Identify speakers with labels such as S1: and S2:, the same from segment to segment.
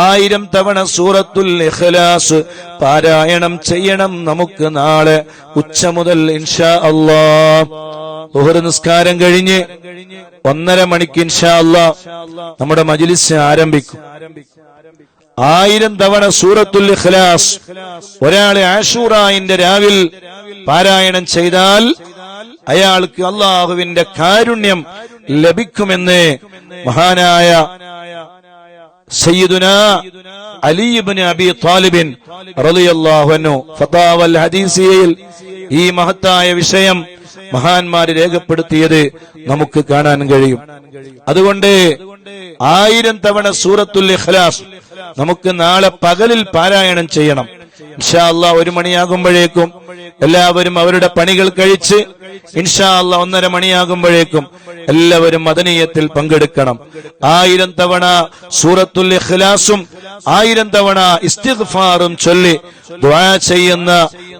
S1: ആയിരം തവണ സൂറത്തുൽ ഇഖ്ലാസ് പാരായണം ചെയ്യണം നമുക്ക് നാളെ ഉച്ച മുതൽ ഇൻഷാ അള്ളാ ഉഹർ നിസ്കാരം കഴിഞ്ഞ് ഒന്നര മണിക്ക് ഇൻഷാ അള്ളാ നമ്മുടെ മജിലിസ് ആരംഭിക്കും. ആയിരം തവണ സൂറത്തുൽ ഇഖ്ലാസ് ഒരാളെ ആഷൂറായിന്റെ രാവിൽ പാരായണം ചെയ്താൽ അയാൾക്ക് അള്ളാഹുവിന്റെ കാരുണ്യം ലഭിക്കുമെന്ന് മഹാനായ സയ്യിദുന അലിബിന് അബി താലിബിൻ റളിയല്ലാഹു അൻഹു. ഫതാവൽ ഹദീസിയയിൽ ഈ മഹത്തായ വിഷയം മഹാന്മാര് രേഖപ്പെടുത്തിയത് നമുക്ക് കാണാൻ കഴിയും. അതുകൊണ്ട് ആയിരം തവണ സൂറത്തുൽ ഇഖ്ലാസ് നമുക്ക് നാളെ പകലിൽ പാരായണം ചെയ്യണം. ഇൻഷാ അല്ലാ ഒരു മണിയാകുമ്പോഴേക്കും എല്ലാവരും അവരുടെ പണികൾ കഴിച്ച് ഇൻഷാ അല്ലാ ഒന്നര മണിയാകുമ്പോഴേക്കും എല്ലാവരും മദനീയത്തിൽ പങ്കെടുക്കണം. ആയിരം തവണ സൂറത്തുൽ ഇഖ്ലാസും ആയിരം തവണ ഇസ്തിഗ്ഫാറും ചൊല്ലി ദുആ ചെയ്യുന്ന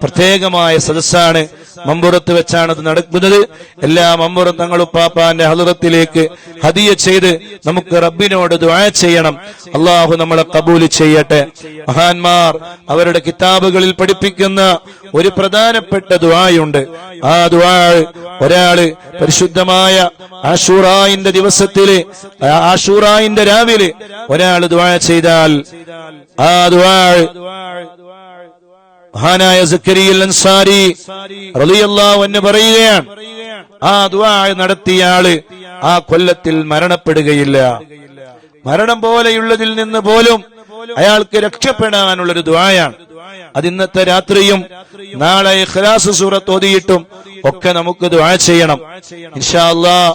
S1: പ്രത്യേകമായ സദസ്സാണ് മമ്പുറത്ത് വെച്ചാണ് അത് നടക്കുന്നത്. എല്ലാ മമ്പുറം തങ്ങളുപ്പാപ്പാന്റെ ഹലുറത്തിലേക്ക് ഹദിയ ചെയ്ത് നമുക്ക് റബ്ബിനോട് ദുആ ചെയ്യണം. അള്ളാഹു നമ്മളെ കബൂൽ ചെയ്യട്ടെ. മഹാന്മാർ അവരുടെ കിതാബുകളിൽ പഠിപ്പിക്കുന്ന ഒരു പ്രധാനപ്പെട്ട ദുആയുണ്ട്. ആ ദുആ ഒരാൾ പരിശുദ്ധമായ ആഷൂറായിന്റെ ദിവസത്തിൽ ആഷൂറായിന്റെ രാവിലെ ഒരാൾ ദുആ ചെയ്താൽ ആ ദുആ മഹാനായ സക്കരിയൽ അൻസാരി അൻഹു പറയുകയാണ്. ആ ദുആ നടത്തിയ ആൾ ആ കൊല്ലത്തിൽ മരണപ്പെടുകയില്ല. മരണം പോലെയുള്ളതിൽ നിന്ന് പോലും അയാൾക്ക് രക്ഷപ്പെടാനുള്ളൊരു ഒരു ദുആയാണ്. അത് ഇന്നത്തെ രാത്രിയും നാളെ ഖലാസ് സൂറത്ത് ഓതിയിട്ടും ഒക്കെ നമുക്ക് ദുആ ചെയ്യണം. ഇൻഷാ അല്ലാഹ്